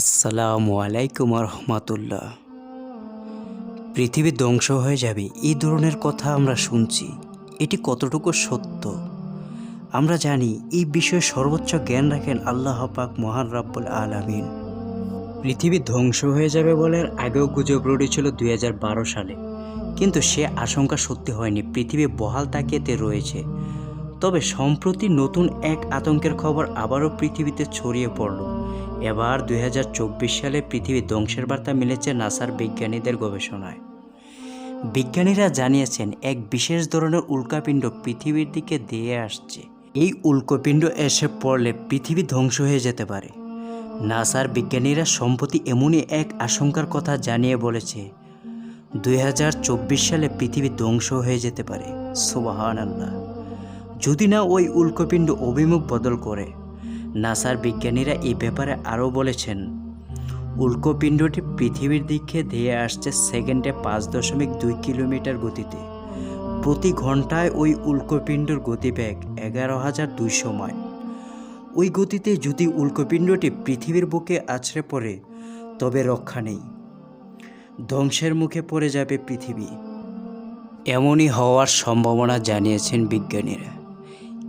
আসসালামু আলাইকুম রহমতুল্লাহ পৃথিবী ধ্বংস হয়ে যাবে, এই ধরনের কথা আমরা শুনছি। এটি কতটুকু সত্য? আমরা জানি এই বিষয়ে সর্বোচ্চ জ্ঞান রাখেন আল্লাহ পাক মহান রাব্বুল আলামিন। পৃথিবী ধ্বংস হয়ে যাবে বলে আগেও গুজব রড়িয়েছিল দুই সালে। কিন্তু সে আশঙ্কা সত্যি হয়নি, পৃথিবী বহাল তাকিয়েতে রয়েছে। তবে সম্প্রতি নতুন এক আতঙ্কের খবর আবারও পৃথিবীতে ছড়িয়ে পড়ল। এবার দুই হাজার চব্বিশ সালে পৃথিবী ধ্বংসের বার্তা মিলেছে নাসার বিজ্ঞানীদের গবেষণায়। বিজ্ঞানীরা জানিয়েছেন, এক বিশেষ ধরনের উল্কাপিণ্ড পৃথিবীর দিকে দিয়ে আসছে। এই উল্কাপিণ্ড এসে পড়লে পৃথিবী ধ্বংস হয়ে যেতে পারে। নাসার বিজ্ঞানীরা সম্প্রতি এমনই এক আশঙ্কার কথা জানিয়ে বলেছে, দুই হাজার চব্বিশ সালে পৃথিবী ধ্বংস হয়ে যেতে পারে। সুবাহান আল্লাহ যদি না ওই উল্কপিণ্ড অভিমুখ বদল করে। নাসার বিজ্ঞানীরা এই ব্যাপারে আরও বলেছেন, উল্কাপিণ্ডটি পৃথিবীর দিকে ধেয়ে আসছে সেকেন্ডে পাঁচ দশমিক দুই কিলোমিটার গতিতে। প্রতি ঘন্টায় ওই উল্কাপিণ্ডর গতিবেগ এগারো হাজার দুইশো মাইল। ওই গতিতে যদি উল্কপিণ্ডটি পৃথিবীর বুকে আছড়ে পড়ে, তবে রক্ষা নেই। ধ্বংসের মুখে পড়ে যাবে পৃথিবী। এমনই হওয়ার সম্ভাবনা জানিয়েছেন বিজ্ঞানীরা।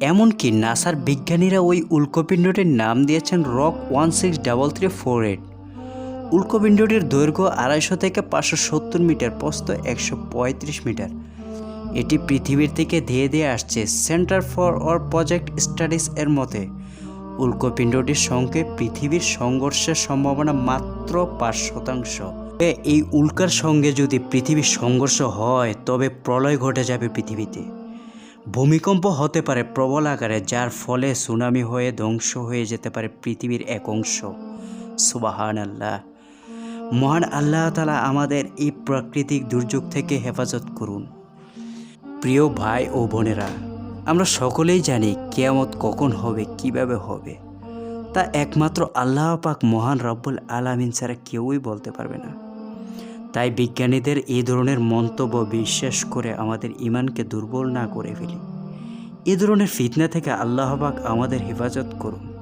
এমনকি নাসার বিজ্ঞানীরা ওই উল্কাপিণ্ডটির নাম দিয়েছেন rock one six double three four eight. উল্কাপিণ্ডটির দৈর্ঘ্য আড়াইশো থেকে পাঁচশো সত্তর মিটার, প্রস্থ একশো পঁয়ত্রিশ মিটার। এটি পৃথিবীর থেকে ধেয়ে দিয়ে আসছে, centre for or project studies এর মতে। উল্কাপিণ্ডটির সঙ্গে পৃথিবীর সংঘর্ষের সম্ভাবনা মাত্র পাঁচ শতাংশ। এই উল্কার সঙ্গে যদি পৃথিবীর সংঘর্ষ হয়, তবে প্রলয় ঘটে যাবে পৃথিবীতে। ভূমিকম্প হতে পারে প্রবল আকারে, যার ফলে সুনামি হয়ে ধ্বংস হয়ে যেতে পারে পৃথিবীর এক অংশ। সুবাহান আল্লাহ মহান আল্লাহ তালা আমাদের এই প্রাকৃতিক দুর্যোগ থেকে হেফাজত করুন। প্রিয় ভাই ও বোনেরা, আমরা সকলেই জানি কেয়ামত কখন হবে, কীভাবে হবে। তা একমাত্র আল্লাহ পাক মহান রব্বুল আলামিন ছাড়া কেউই বলতে পারবে না। তাই বিজ্ঞানীদের এই ধরনের মন্তব্য বিশ্বাস করে আমাদের ইমানকে দুর্বল না করে ফেলি। এ ধরনের ফিতনা থেকে আল্লাহবাক আমাদের হেফাজত করুন।